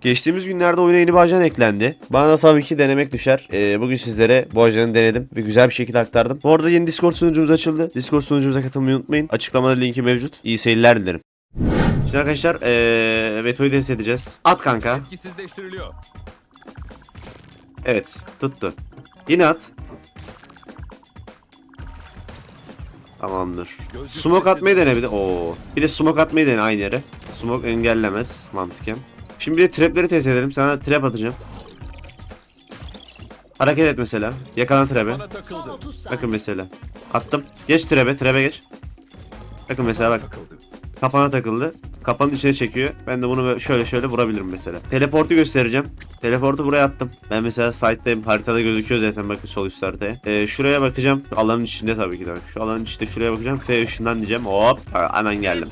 Geçtiğimiz günlerde oyuna yeni bir ajan eklendi. Bana da tabii ki denemek düşer. Ee, bugün sizlere bu ajanı denedim ve güzel bir şekilde aktardım. Bu arada yeni Discord sunucumuz açıldı. Discord sunucumuza katılmayı unutmayın. Açıklamada linki mevcut. İyi seyirler dilerim. Şimdi arkadaşlar ee, Veto'yu test edeceğiz. At kanka. Etkisizleştiriliyor. Evet tuttu. Yine at. Tamamdır. Smoke atmayı dene bir de. Oo. Bir de smoke atmayı dene aynı yere. Smoke engellemez mantıken. Şimdi bir de trapleri test edelim. Sana trap atacağım. Hareket et mesela. Yakalan takıldı. Bakın mesela. Attım. Geç trap'e. Trap'e geç. Bakın mesela bak. Kapana takıldı. Kapanın içine çekiyor. Ben de bunu şöyle şöyle vurabilirim mesela. Teleportu göstereceğim. Teleportu buraya attım. Ben mesela site'dayım. Haritada gözüküyor zaten bakın sol üst haritaya. Ee, şuraya bakacağım. Alanın içinde tabii ki de. Şu alanın içinde şuraya bakacağım. F ışından diyeceğim. Hop. Hemen geldim.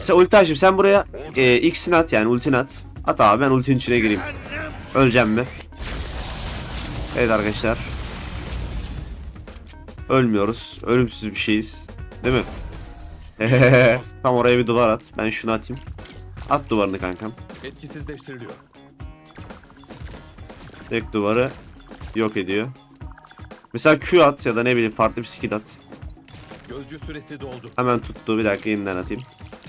Sen ulti açayım. Sen buraya e, X'ini at yani ultini at. At abi ben ultinin içine gireyim. Öleceğim mi? Evet arkadaşlar. Ölmüyoruz. Ölümsüz bir şeyiz. Değil mi? Tam oraya bir duvar at. Ben şunu atayım. At duvarını kankam. Etkisizleştiriliyor. Direkt duvarı yok ediyor. Mesela Q at ya da ne bileyim farklı bir skill at. Gözcü süresi doldu. Hemen tuttu. Bir dakika yeniden atayım.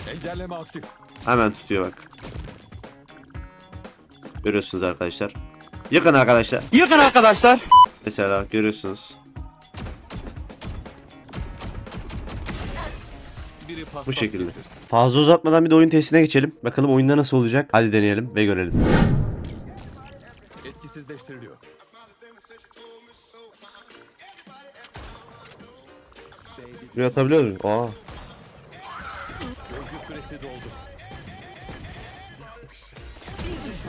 Engelleme aktif. Hemen tutuyor bak. Görüyorsunuz arkadaşlar. Yakın arkadaşlar. Yakın arkadaşlar. Mesela görüyorsunuz. Bu şekilde. Fazla uzatmadan bir de oyun testine geçelim. Bakalım oyunda nasıl olacak. Hadi deneyelim ve görelim. Etkisizleştiriliyor. Buraya atabiliyor muyum? Aa. Gözcü süresi doldu.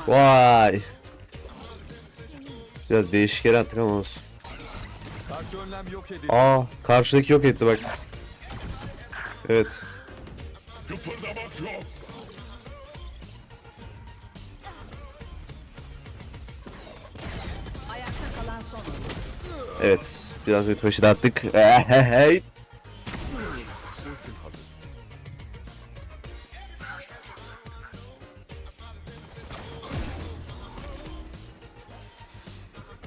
Vay. Biraz değişik yere attık ama olsun. Karşı önlem yok edildi. Aa karşıdaki yok etti bak. Evet. Ayakta kalan son oyuncu. Evet. Biraz bir taşı dağıttık. Hey.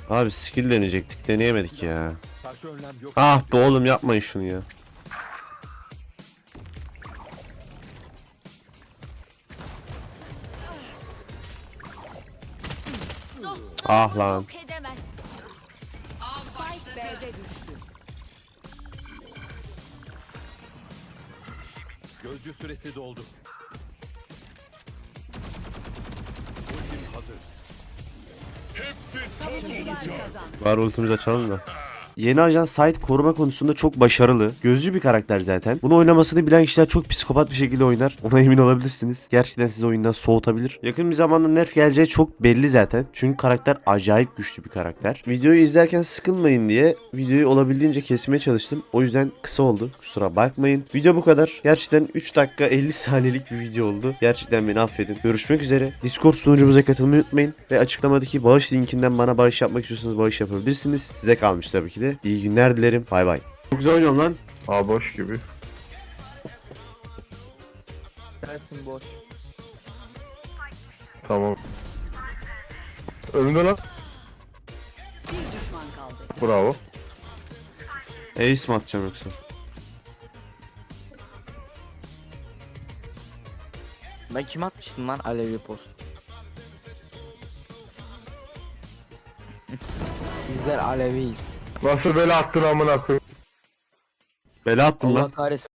Abi skill deneyecektik. Deneyemedik ya. Karşı önlem yok. Ah be oğlum yapmayın şunu ya. Ah lan. Gözcü süresi doldu. Ultim hazır. Savunucular kazandı. Var ultimizi açalım da. Yeni ajan site koruma konusunda çok başarılı. Gözcü bir karakter zaten. Bunu oynamasını bilen kişiler çok psikopat bir şekilde oynar. Ona emin olabilirsiniz. Gerçekten sizi oyundan soğutabilir. Yakın bir zamanda nerf geleceği çok belli zaten. Çünkü karakter acayip güçlü bir karakter. Videoyu izlerken sıkılmayın diye videoyu olabildiğince kesmeye çalıştım. O yüzden kısa oldu. Kusura bakmayın. Video bu kadar. Gerçekten 3 dakika 50 saniyelik bir video oldu. Gerçekten beni affedin. Görüşmek üzere. Discord sunucumuza katılmayı unutmayın. Ve açıklamadaki bağış linkinden bana bağış yapmak istiyorsanız bağış yapabilirsiniz. Size kalmış tabii ki de. İyi günler dilerim. Bay bay. Çok güzel oynuyorum lan. A boş gibi. Dersin boş. Tamam. Önünde lan. Bir düşman kaldı. Bravo. Ace mi atacağım yoksa? Ben kim atmıştım lan Alevi post? Bizler Aleviyiz. Nasıl böyle attın amına koyayım? Bela attım Allah lan. kahretsin.